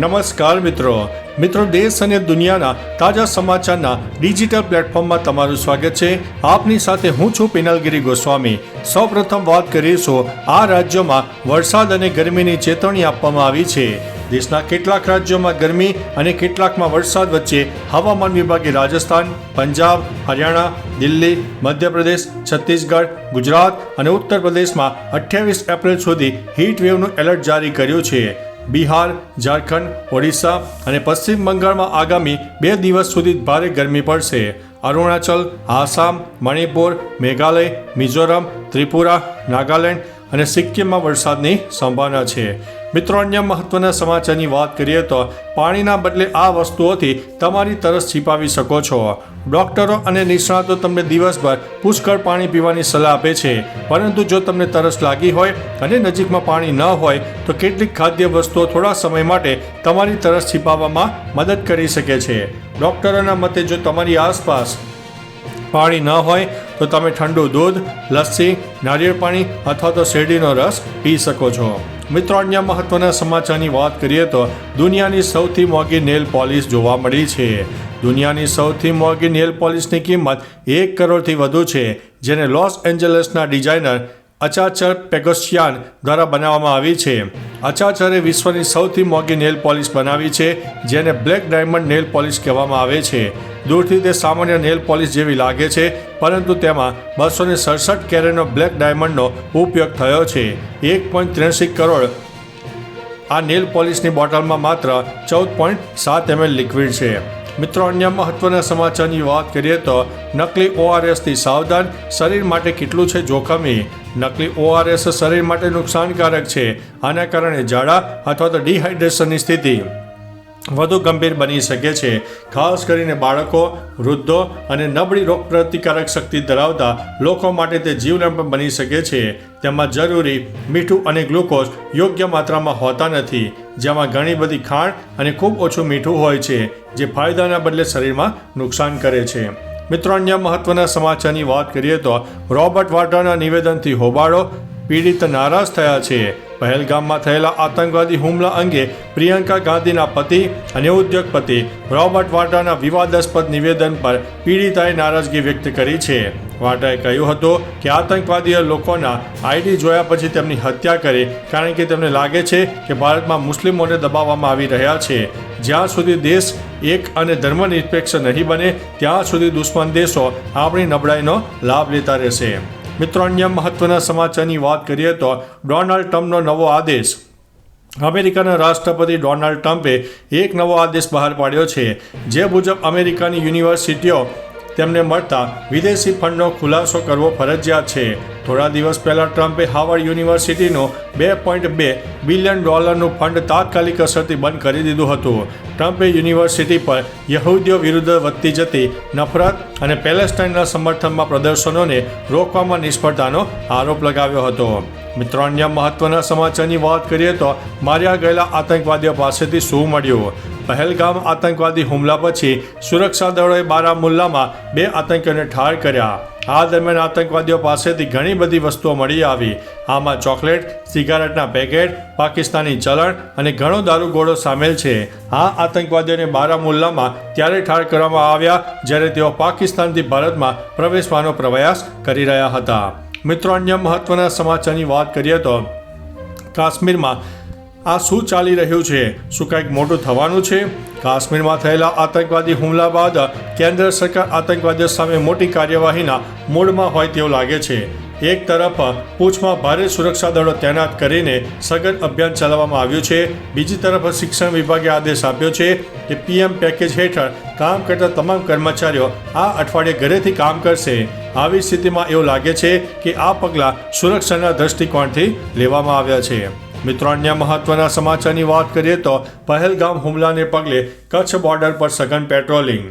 નમસ્કાર મિત્રો. મિત્રો, દેશ અને દુનિયાના તાજા સમાચારના ડિજિટલ પ્લેટફોર્મમાં તમારું સ્વાગત છે. આપની સાથે હું છું પિનલગીરી ગોસ્વામી. સૌપ્રથમ વાત કરીશું, આ રાજ્યોમાં વરસાદ અને ગરમીની ચેતવણી આપવામાં આવી છે. દેશના કેટલાક રાજ્યોમાં ગરમી અને કેટલાકમાં વરસાદ વચ્ચે હવામાન વિભાગે રાજસ્થાન, પંજાબ, હરિયાણા, દિલ્હી, મધ્યપ્રદેશ, છત્તીસગઢ, ગુજરાત અને ઉત્તર પ્રદેશમાં અઠ્યાવીસ એપ્રિલ સુધી હીટ વેવનું એલર્ટ જારી કર્યું છે. બિહાર, ઝારખંડ, ઓડિશા અને પશ્ચિમ બંગાળમાં આગામી બે દિવસ સુધી ભારે ગરમી પડશે. અરુણાચલ, આસામ, મણિપુર, મેઘાલય, મિઝોરમ, ત્રિપુરા, નાગાલેન્ડ અને સિક્કિમમાં વરસાદની સંભાવના છે. મિત્રો, અન્ય મહત્વના સમાચારની વાત કરીએ તો પાણીના બદલે આ વસ્તુઓથી તમારી તરસ છીપાવી શકો છો. ડોક્ટરો અને નિષ્ણાતો તમને દિવસભર પુષ્કળ પાણી પીવાની સલાહ આપે છે. પરંતુ જો તમને તરસ લાગી હોય અને નજીકમાં પાણી ન હોય, તો કેટલીક ખાદ્ય વસ્તુઓ થોડા સમય માટે તમારી તરસ છીપાવવામાં મદદ કરી શકે છે. ડોક્ટરોના મતે, જો તમારી આસપાસ પાણી ન હોય, તો તમે ઠંડુ દૂધ, લસ્સી, નારિયેળ પાણી અથવા તો શેરડીનો રસ પી શકો છો. મિત્રો, અન્ય મહત્વના સમાચારની વાત કરીએ તો દુનિયાની સૌથી મોંઘી નેલ પોલિશ જોવા મળી છે. દુનિયાની સૌથી મોંઘી નેલ પોલિશની કિંમત એક કરોડથી વધુ છે, જેને લોસ એન્જલસના ડિઝાઇનર અચાચર પેગોસિયાન દ્વારા બનાવવામાં આવી છે. અચાચરે વિશ્વની સૌથી મોંઘી નેલ પોલિશ બનાવી છે, જેને બ્લેક ડાયમંડ નેલ પોલિશ કહેવામાં આવે છે. દૂરથી તે સામાન્ય નેલ પોલિશ જેવી લાગે છે, પરંતુ તેમાં બસો ને સડસઠ કેરેટનો બ્લેક ડાયમંડનો ઉપયોગ થયો છે. એક પોઈન્ટ ત્રેસી કરોડ આ નેલ પોલિશની બોટલમાં માત્ર ચૌદ પોઈન્ટ સાત એમએલ લિક્વિડ છે. મિત્રો, અન્ય મહત્વના સમાચારની વાત કરીએ તો નકલી ઓઆરએસથી સાવધાન શરીર માટે કેટલું છે જોખમી? નકલી ઓઆરએસ શરીર માટે નુકસાનકારક છે. આના કારણે ઝાડા અથવા તો ડિહાઇડ્રેશનની સ્થિતિ. વધુ ગંભીર બની શકે છે. ખાસ કરીને બાળકો, વૃદ્ધો અને નબળી રોગ પ્રતિકારક શક્તિ ધરાવતા લોકો માટે તે જીવલેણ પણ બની શકે છે. તેમાં જરૂરી મીઠું અને ગ્લુકોઝ યોગ્ય માત્રામાં હોતા નથી, જેમાં ઘણી બધી ખાંડ અને ખૂબ ઓછું મીઠું હોય છે, જે ફાયદાના બદલે શરીરમાં નુકસાન કરે છે. મિત્રો, અન્ય મહત્વના સમાચારની વાત કરીએ તો રોબર્ટ વાટરના નિવેદનથી હોબાળો, પીડિત, નારાજ થયા છે. પહેલગામમાં થયેલા આતંકવાદી હુમલા અંગે પ્રિયંકા ગાંધીના પતિ અને ઉદ્યોગપતિ રોબર્ટ વાડ્રાના વિવાદાસ્પદ નિવેદન પર પીડિતાએ નારાજગી વ્યક્ત કરી છે. વાડ્રાએ કહ્યું હતું કે આતંકવાદીઓ લોકોના આઈડી જોયા પછી તેમની હત્યા કરી, કારણ કે તેમને લાગે છે કે ભારતમાં મુસ્લિમોને દબાવવામાં આવી રહ્યા છે. જ્યાં સુધી દેશ એક અને ધર્મનિરપેક્ષ નહીં બને, ત્યાં સુધી દુશ્મન દેશો આપણી નબળાઈનો લાભ લેતા રહેશે. મિત્રો, અન્ય મહત્વના સમાચારની વાત કરીએ તો ડોનાલ્ડ ટ્રમ્પનો નવો આદેશ. અમેરિકાના રાષ્ટ્રપતિ ડોનાલ્ડ ટ્રમ્પે એક નવો આદેશ બહાર પાડ્યો છે, જે મુજબ અમેરિકાની યુનિવર્સિટીઓ તેમને મળતા વિદેશી ફંડનો ખુલાસો કરવો ફરજિયાત છે. થોડા દિવસ પહેલા ટ્રમ્પે હાવર્ડ યુનિવર્સિટીનો બે પોઈન્ટ બે બિલિયન ડોલરનું ફંડ તાત્કાલિક અસરથી બંધ કરી દીધું હતું. ટ્રમ્પે યુનિવર્સિટી પર યહૂદીઓ વિરુદ્ધ વધતી જતી નફરત અને પેલેસ્ટાઇનના સમર્થનમાં પ્રદર્શનોને રોકવામાં નિષ્ફળતાનો આરોપ લગાવ્યો હતો. મિત્રો, અન્ય મહત્વના સમાચારની વાત કરીએ તો માર્યા ગયેલા આતંકવાદીઓ પાસેથી શું મળ્યું? પહેલગામ આતંકવાદી હુમલા પછી સુરક્ષા દળોએ બારામુલ્લામાં બે આતંકીઓને ઠાર કર્યા. આ દરમિયાન આતંકવાદીઓ પાસેથી ઘણી બધી વસ્તુઓ મળી આવી. આમાં ચોકલેટ, સિગારેટના પેકેટ, પાકિસ્તાની ચલણ અને ઘણો દારૂગોળો સામેલ છે. આ આતંકવાદીઓને બારામુલ્લામાં ત્યારે ઠાર કરવામાં આવ્યા જ્યારે તેઓ પાકિસ્તાનથી ભારતમાં પ્રવેશવાનો પ્રયાસ કરી રહ્યા હતા. મિત્રો, અન્ય મહત્વના સમાચારની વાત કરીએ તો કાશ્મીરમાં આ શું ચાલી રહ્યું છે? શું કંઈક મોટું થવાનું છે? કાશ્મીરમાં થયેલા આતંકવાદી હુમલા બાદ કેન્દ્ર સરકાર આતંકવાદીઓ સામે મોટી કાર્યવાહીના મૂડમાં હોય તેવું લાગે છે. એક તરફ પૂંછમાં ભારે સુરક્ષા દળો તૈનાત કરીને સઘન અભિયાન ચલાવવામાં આવ્યું છે. બીજી તરફ શિક્ષણ વિભાગે આદેશ આપ્યો છે કે પીએમ પેકેજ હેઠળ કામ કરતા તમામ કર્મચારીઓ આ અઠવાડિયે ઘરેથી કામ કરશે. આવી સ્થિતિમાં એવું લાગે છે કે આ પગલાં સુરક્ષાના દ્રષ્ટિકોણથી લેવામાં આવ્યા છે. મિત્રો, અન્ય મહત્વના સમાચારની વાત કરીએ તો પહેલગામ હુમલાને પગલે કચ્છ બોર્ડર પર સઘન પેટ્રોલિંગ.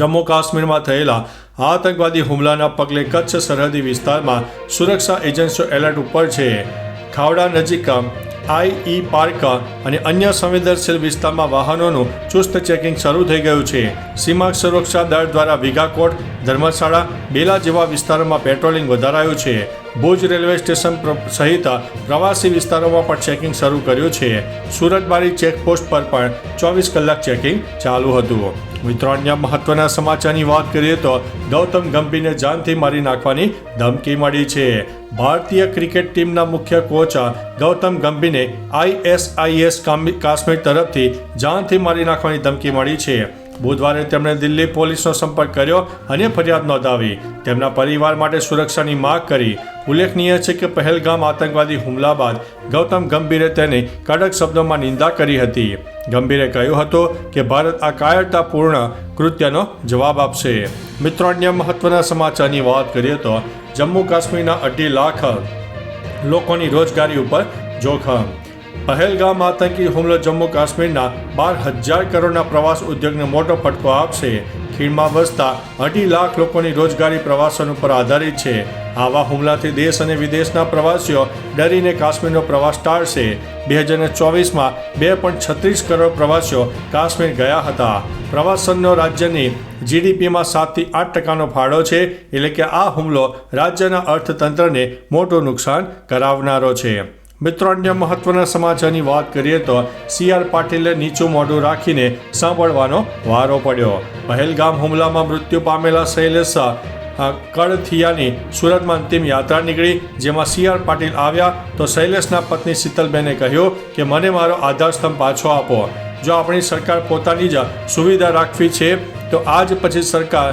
જમ્મુ કાશ્મીરમાં થયેલા આતંકવાદી હુમલાના પગલે કચ્છ સરહદી વિસ્તારમાં સુરક્ષા એજન્સીઓ એલર્ટ ઉપર છે. ખાવડા નજીક આઈ પાર્ક અને અન્ય સંવેદનશીલ વિસ્તારમાં વાહનોનું ચુસ્ત ચેકિંગ શરૂ થઈ ગયું છે. સીમા સુરક્ષા દળ દ્વારા વિઘાકોટ ધર્મશાળા, બેલા જેવા વિસ્તારોમાં પેટ્રોલિંગ વધારાયું છે. ભુજ રેલવે સ્ટેશન સહિત પ્રવાસી વિસ્તારોમાં પણ ચેકિંગ શરૂ કર્યું છે. સુરતબારી ચેકપોસ્ટ પર પણ ચોવીસ કલાક ચેકિંગ ચાલુ હતું. મિત્રો અન્ય મહત્વના સમાચારની વાત કરીએ તો ગૌતમ ગંભીરને જાનથી મારી નાખવાની ધમકી મળી છે. ભારતીય ક્રિકેટ ટીમના મુખ્ય કોચ ગૌતમ ગંભીરને આઈએસઆઈએસ કાશ્મીર તરફથી જાનથી મારી નાખવાની ધમકી મળી છે. બુધવારે તેમણે દિલ્હી પોલીસનો સંપર્ક કર્યો અને ફરિયાદ નોંધાવી. તેમના પરિવાર માટે સુરક્ષાની માગ કરી. ઉલ્લેખનીય છે કે પહેલગામ આતંકવાદી હુમલા બાદ ગૌતમ ગંભીરે તેની કડક શબ્દોમાં નિંદા કરી હતી. ગંભીરે કહ્યું હતું કે ભારત આ કાયરતાપૂર્ણ કૃત્યનો જવાબ આપશે. મિત્રો, અન્ય મહત્વના સમાચારની વાત કરીએ તો જમ્મુ કાશ્મીરના અઢી લાખ લોકોની રોજગારી ઉપર જોખમ પહેલગામ આતંકી હુમલો જમ્મુ કાશ્મીરના બાર હજાર કરોડના પ્રવાસ ઉદ્યોગને મોટો ફટકો આપશે. ખીણમાં વસતા અઢી લાખ લોકોની રોજગારી પ્રવાસન ઉપર આધારિત છે. આવા હુમલાથી દેશ અને વિદેશના પ્રવાસીઓ ડરીને કાશ્મીરનો પ્રવાસ ટાળશે. બે હજાર ચોવીસમાં બે પોઈન્ટ છત્રીસ કરોડ પ્રવાસીઓ કાશ્મીર ગયા હતા. પ્રવાસનનો રાજ્યની જીડીપીમાં સાતથી આઠ ટકાનો ફાળો છે, એટલે કે આ હુમલો રાજ્યના અર્થતંત્રને મોટું નુકસાન કરાવનારો છે. મિત્રો, અન્ય મહત્વના સમાચારની વાત કરીએ તો સી આર પાટીલે નીચું મોઢું રાખીને સાંભળવાનો વારો પડ્યો. પહેલગામ હુમલામાં મૃત્યુ પામેલા શૈલેષ કળથિયાની સુરતમાં અંતિમ યાત્રા નીકળી. જેમાં સી આર પાટીલ આવ્યા તો શૈલેષના પત્ની શીતલબેને કહ્યું કે, મને મારો આધારસ્તંભ પાછો આપો. જો આપણી સરકાર પોતાની જ સુવિધા રાખવી છે, તો આજ પછી સરકાર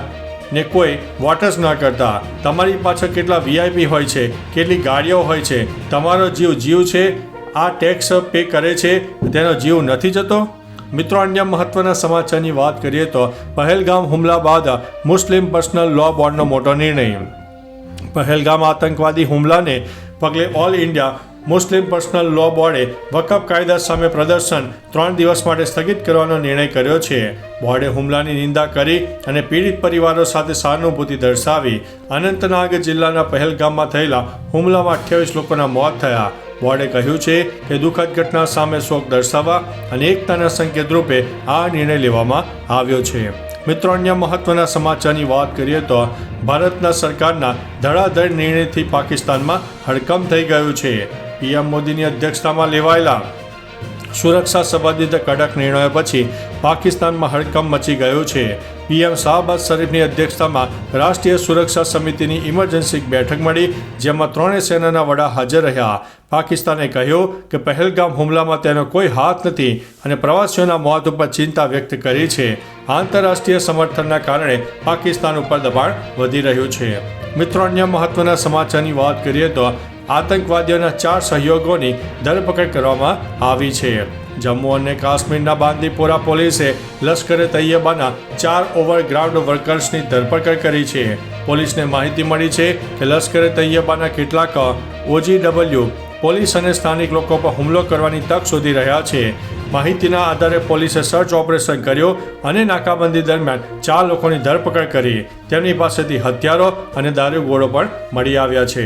ને કોઈ વોટર્સ ના કરતા. તમારી પાછળ કેટલા વીઆઈપી હોય છે, કેટલી ગાડીઓ હોય છે, તમારો જીવ જીવ છે, આ ટેક્સ પે કરે છે, તેનો જીવ નથી જતો? મિત્રો, અન્ય મહત્વના સમાચારની વાત કરીએ તો પહેલગામ હુમલા બાદ મુસ્લિમ પર્સનલ લો બોર્ડનો મોટો નિર્ણય. પહેલગામ આતંકવાદી હુમલાને પગલે all India Muslim personal law બોર્ડે વકફ કાયદા સામે પ્રદર્શન ત્રણ દિવસ માટે સ્થગિત કરવાનો નિર્ણય કર્યો છે. બોર્ડે હુમલાની નિંદા કરી અને પીડિત પરિવારો સાથે સહાનુભૂતિ દર્શાવી અનંતનાગ જિલ્લાના પહેલગામમાં થયેલા હુમલામાં અઠ્યાવીસ લોકોના મોત થયા. બોર્ડે કહ્યું છે કે દુઃખદ ઘટના સામે શોક દર્શાવવા અને એકતાના સંકેત રૂપે આ નિર્ણય લેવામાં આવ્યો છે. મિત્રો, અન્ય મહત્વના સમાચારની વાત કરીએ તો ભારતના સરકારના ધડાધડ નિર્ણયથી પાકિસ્તાનમાં હડકંપ થઈ ગયું છે. પીએમ મોદીની અધ્યક્ષતામાં લેવાયેલા સુરક્ષા સંબંધિત કડક નિર્ણયો પછી પાકિસ્તાનમાં હડકંપ મચી ગયો છે. પીએમ શાહબાદ શરીફની અધ્યક્ષતામાં રાષ્ટ્રીય સુરક્ષા સમિતિની ઇમરજન્સી બેઠક મળી, જેમાં ત્રણેય સેનાના વડા હાજર રહ્યા. પાકિસ્તાને કહ્યું કે પહેલગામ હુમલામાં તેનો કોઈ હાથ નથી અને પ્રવાસીઓના મોત ઉપર ચિંતા વ્યક્ત કરી છે. આંતરરાષ્ટ્રીય સમર્થનના કારણે પાકિસ્તાન ઉપર દબાણ વધી રહ્યું છે. મિત્રો, અન્ય મહત્વના સમાચારની વાત કરીએ તો આતંકવાદીઓના ચાર સહયોગોની ધરપકડ કરવામાં આવી છે. જમ્મુ અને કાશ્મીરના બાંદીપોરા પોલીસે લશ્કરે તૈયબાના ચાર ઓવરગ્રાઉન્ડ વર્કર્સની ધરપકડ કરી છે. પોલીસને માહિતી મળી છે કે લશ્કરે તૈયબાના કેટલાક ઓજીડબલ્યુ પોલીસ અને સ્થાનિક લોકો પર હુમલો કરવાની તક શોધી રહ્યા છે. માહિતીના આધારે પોલીસે સર્ચ ઓપરેશન કર્યો અને નાકાબંધી દરમિયાન ચાર લોકોની ધરપકડ કરી. તેમની પાસેથી હથિયારો અને દારૂગોળો પણ મળી આવ્યા છે.